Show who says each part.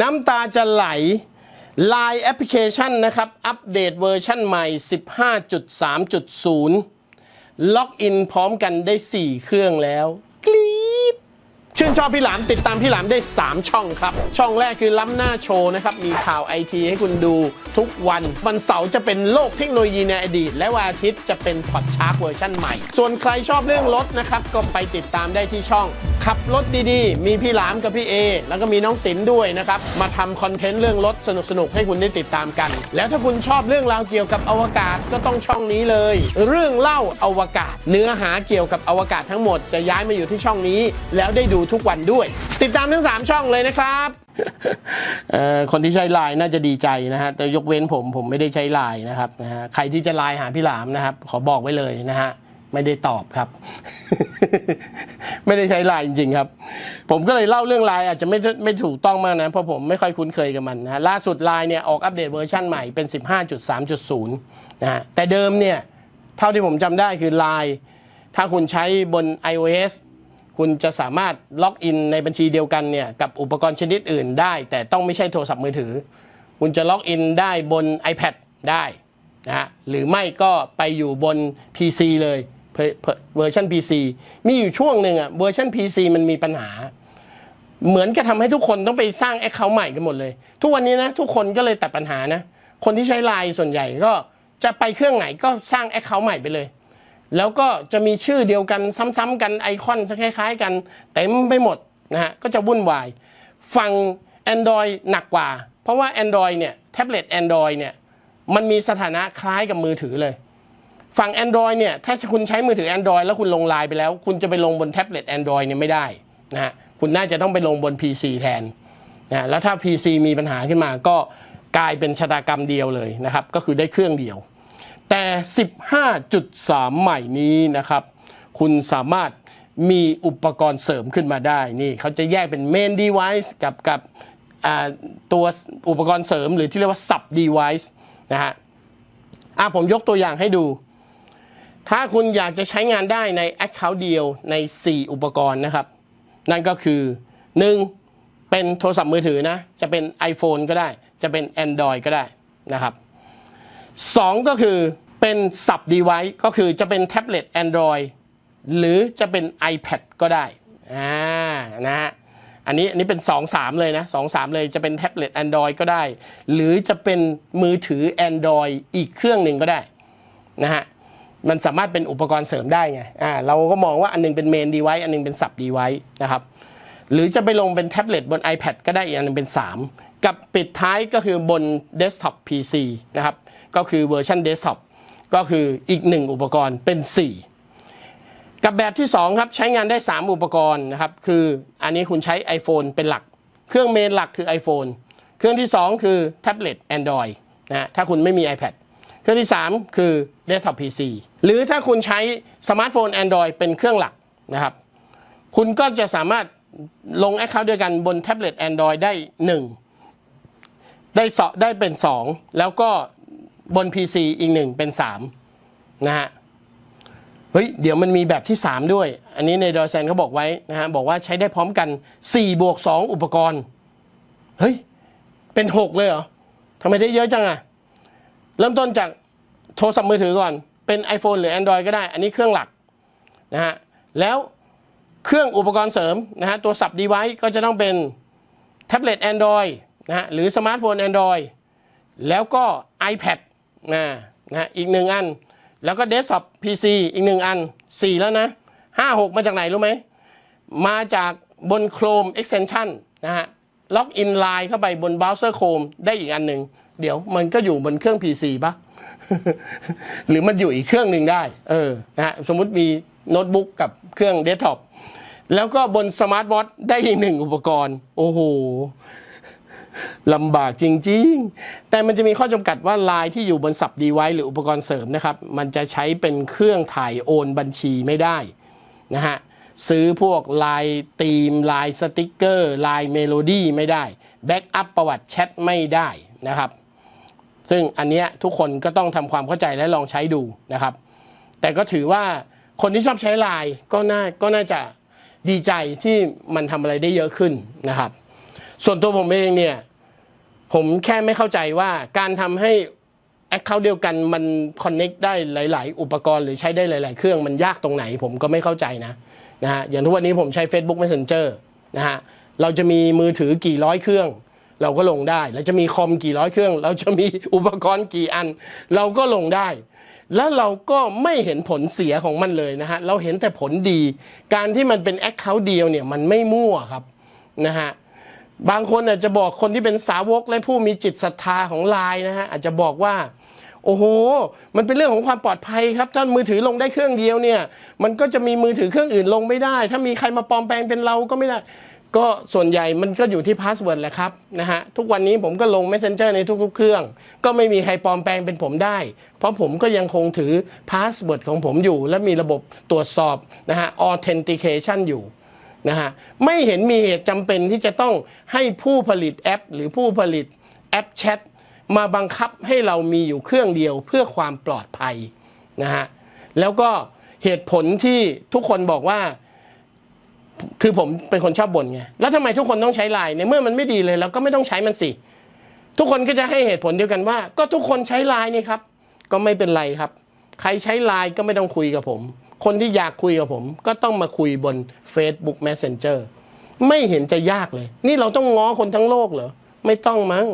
Speaker 1: น้ำตาจะไหล Line แอปพลิเคชันนะครับ อัปเดตเวอร์ชันใหม่ 15.3.0 ล็อกอินพร้อมกันได้ 4 เครื่องแล้วกรี๊ดชื่นชอบพี่หลามติดตามพี่หลามได้ 3 ช่องครับ ช่องแรกคือล้ำหน้าโชว์นะครับ มีข่าวไอทีให้คุณดูทุกวัน วันเสาร์จะเป็นโลกเทคโนโลยีในอดีต และวันอาทิตย์จะเป็นพอดชาร์กเวอร์ชันใหม่ ส่วนใครชอบเรื่องรถนะครับ ก็ไปติดตามได้ที่ช่อง ขับรถดีๆ มีพี่หลามกับพี่เอ แล้วก็มีน้องศิลป์ด้วยนะครับ มาทำคอนเทนต์เรื่องรถสนุกๆ ให้คุณได้ติดตามกัน แล้วถ้าคุณชอบเรื่องราวเกี่ยวกับอวกาศก็ต้องช่องนี้เลย เรื่องเล่าอวกาศ เนื้อหาเกี่ยวกับอวกาศทั้งหมดจะย้ายมาอยู่ที่ช่องนี้ แล้วได้ดูทุกวันด้วย ติดตามทั้ง 3 ช่องเลยนะครับเอ่อคนที่ใช้ไลน์น่าจะดีใจนะฮะแต่ยกเว้นผมผมไม่ได้ใช้ไลน์นะครับนะฮะใครที่จะไลน์หาพี่หลามนะครับ ขอบอกไว้เลยนะฮะ ไม่ได้ตอบครับ ไม่ได้ใช้ไลน์จริง ๆ ครับ ผมก็เลยเล่าเรื่องไลน์อาจจะไม่ไม่ถูกต้องมากนะ เพราะผมไม่ค่อยคุ้นเคยกับมันนะล่าสุดไลน์เนี่ยออกอัปเดตเวอร์ชันใหม่เป็น 15.3.0 นะฮะแต่เดิมเนี่ยเท่าที่ผมจำได้คือไลน์ถ้าคุณใช้บน iOS คุณจะสามารถล็อกอินในบัญชีเดียวกันเนี่ยกับอุปกรณ์ชนิดอื่นได้ แต่ต้องไม่ใช่โทรศัพท์มือถือ คุณจะล็อกอินได้บน iPad ได้นะฮะหรือไม่ก็ไปอยู่บน PC เลย เวอร์ชัน PC มีอยู่ช่วงหนึ่งอะเวอร์ชัน PC มันมีปัญหา เหมือนกับทำให้ทุกคนต้องไปสร้าง Account ใหม่กันหมดเลย ทุกวันนี้นะ ทุกคนก็เลยตัดปัญหานะ คนที่ใช้ไลน์ส่วนใหญ่ก็จะไปเครื่องไหนก็สร้าง Account ใหม่ไปเลย แล้วก็จะมีชื่อเดียวกันซ้ำๆกันไอคอนคล้ายๆ กันเต็มไปหมดนะฮะก็จะวุ่นวายฝั่ง Android หนักกว่า เพราะว่า Android เนี่ยแท็บเล็ต Android เนี่ยมันมีสถานะคล้ายกับมือถือเลย ฝั่ง Android เนี่ยถ้าคุณใช้มือถือ Android แล้วคุณลงไลน์ไปแล้ว คุณจะไปลงบนแท็บเล็ต Android เนี่ยไม่ได้นะฮะคุณน่าจะต้องไปลงบน PC แทนนะแล้วถ้า PC มีปัญหาขึ้นมาก็กลายเป็นชะตากรรมเดียวเลยนะครับ ก็คือได้เครื่องเดียว แต่ 15.3 ใหม่นี้นะครับ คุณสามารถมีอุปกรณ์เสริมขึ้นมาได้นี่เขาจะแยกเป็น main device กับกับอ่าตัวอุปกรณ์เสริมหรือที่เรียกว่า sub device นะฮะอะผมยกตัวอย่างให้ดู ถ้าคุณอยากจะใช้งานได้ใน Account เดียวใน 4 อุปกรณ์นะครับ นั่นก็คือ 1. เป็นโทรศัพท์มือถือนะ จะเป็น iPhone ก็ได้ จะเป็น Android ก็ได้นะครับสองก็คือเป็นสับ device ก็คือจะเป็นแท็บเล็ต Android หรือจะเป็น iPad ก็ได้อ่านะฮะอันนี้อันนี้เป็น 2 3 เลยนะ2 3 เลยจะเป็นแท็บเล็ต Android ก็ได้ หรือจะเป็นมือถือ Android อีกเครื่องหนึ่งก็ได้นะฮะ มันสามารถเป็นอุปกรณ์เสริมได้ไงอ่าเราก็มองว่าอันหนึงเป็น main device อันหนึงเป็น sub device นะครับ หรือจะไปลงเป็นแท็บเล็ตบน iPad ก็ได้อีกอันหนึงเป็น 3 กับปิดท้ายก็คือบน desktop PC นะครับ ก็คือเวอร์ชัน desktop ก็คืออีก 1 อุปกรณ์เป็น 4 กับแบบที่ 2 ครับ ใช้งานได้ 3 อุปกรณ์นะครับ คืออันนี้คุณใช้ iPhone เป็นหลัก เครื่องเมนหลักคือ iPhone เครื่องที่ 2 คือแท็บเล็ต Android นะถ้าคุณไม่มี iPad เครื่องที่ 3 คือ desktop PC หรือถ้าคุณใช้สมาร์ทโฟน Android เป็นเครื่องหลักนะครับ คุณก็จะสามารถลง Account ด้วยกันบนแท็บเล็ต Android ได้ 1 ได้สอได้เป็น 2 แล้วก็บน PC อีกหนึ่งเป็น 3 นะฮะเฮ้ยเดี๋ยวมันมีแบบที่ 3 ด้วย อันนี้ในดอยแซนเขาบอกไว้นะฮะบอกว่าใช้ได้พร้อมกัน4บวก2อุปกรณ์ เฮ้ย เป็น 6 เลยเหรอทำไมได้เยอะจังอะ เริ่มต้นจากโทรศัพท์มือถือก่อน เป็น iPhone หรือ Android ก็ได้ อันนี้เครื่องหลักนะฮะ แล้วเครื่องอุปกรณ์เสริมนะฮะ ตัวสับ device ก็จะต้องเป็นแท็บเล็ต Android นะฮะ หรือสมาร์ทโฟน Android แล้วก็ iPad นะนะฮะ อีกหนึ่งอัน แล้วก็ Desktop PC อีกหนึ่งอัน 4 แล้วนะ5 6 มาจากไหนรู้ไหม มาจากบน Chrome Extension นะฮะ ล็อกอินไลน์เข้าไปบนเบราว์เซอร์ Chrome ได้อีกอันหนึ่งเดี๋ยวมันก็อยู่บนเครื่อง PC ปะหรือมันอยู่อีกเครื่องหนึ่งได้ เออนะฮะสมมุติมีโน้ตบุ๊กกับเครื่องเดสก์ท็อปแล้วก็บนสมาร์ทวอทได้อีกหนึ่งอุปกรณ์ โอ้โหลำบากจริง ๆ แต่มันจะมีข้อจำกัดว่าไลน์ที่อยู่บนสับดีไว้หรืออุปกรณ์เสริมนะครับ มันจะใช้เป็นเครื่องถ่ายโอนบัญชีไม่ได้นะฮะ ซื้อพวกลายตีมลายสติกเกอร์ลายเมโลดี้ไม่ได้แบ็กอัพประวัติแชทไม่ได้นะครับ ซึ่งอันเนี้ยทุกคนก็ต้องทำความเข้าใจและลองใช้ดูนะครับ แต่ก็ถือว่าคนที่ชอบใช้ไลน์ก็น่าก็น่าจะดีใจที่มันทำอะไรได้เยอะขึ้นนะครับ ส่วนตัวผมเองเนี่ยผมแค่ไม่เข้าใจว่าการทำให้ Account เดียวกันมัน Connect ได้หลาย ๆ อุปกรณ์หรือใช้ได้หลาย ๆ เครื่องมันยากตรงไหนผมก็ไม่เข้าใจนะนะฮะอย่างทุกวันนี้ผมใช้ Facebook Messenger นะฮะเราจะมีมือถือกี่ร้อยเครื่อง เราก็ลงได้แล้วจะมีคอมกี่ร้อยเครื่อง เราจะมีอุปกรณ์กี่อัน เราก็ลงได้ แล้วเราก็ไม่เห็นผลเสียของมันเลยนะฮะเราเห็นแต่ผลดี การที่มันเป็น Account เดียวเนี่ยมันไม่มั่วครับนะฮะ บางคนอาจจะบอกคนที่เป็นสาวกและผู้มีจิตศรัทธาของไลน์นะฮะอาจจะบอกว่า โอ้โห มันเป็นเรื่องของความปลอดภัยครับถ้ามือถือลงได้เครื่องเดียวเนี่ย มันก็จะมีมือถือเครื่องอื่นลงไม่ได้ ถ้ามีใครมาปลอมแปลงเป็นเราก็ไม่ได้ ก็ส่วนใหญ่มันก็อยู่ที่พาสเวิร์ดแหละครับนะฮะทุกวันนี้ผมก็ลง Messenger ในทุกๆ เครื่อง ก็ไม่มีใครปลอมแปลงเป็นผมได้ เพราะผมก็ยังคงถือพาสเวิร์ดของผมอยู่ และมีระบบตรวจสอบนะฮะ authentication อยู่ นะฮะไม่เห็นมีเหตุจำเป็นที่จะต้องให้ผู้ผลิตแอป หรือผู้ผลิตแอปแชทมาบังคับให้เรามีอยู่เครื่องเดียวเพื่อความปลอดภัยนะฮะแล้วก็เหตุผลที่ทุกคนบอกว่า คือผมเป็นคนชอบบ่นไงแล้วทำไมทุกคนต้องใช้ไลน์ในเมื่อมันไม่ดีเลยเราก็ไม่ต้องใช้มันสิทุกคนก็จะให้เหตุผลเดียวกันว่า ก็ทุกคนใช้ไลน์นี่ครับ ก็ไม่เป็นไรครับ ใครใช้ไลน์ก็ไม่ต้องคุยกับผม คนที่อยากคุยกับผม ก็ต้องมาคุยบน Facebook Messenger ไม่เห็นจะยากเลย นี่เราต้องง้อคนทั้งโลกเหรอ ไม่ต้องมั้ง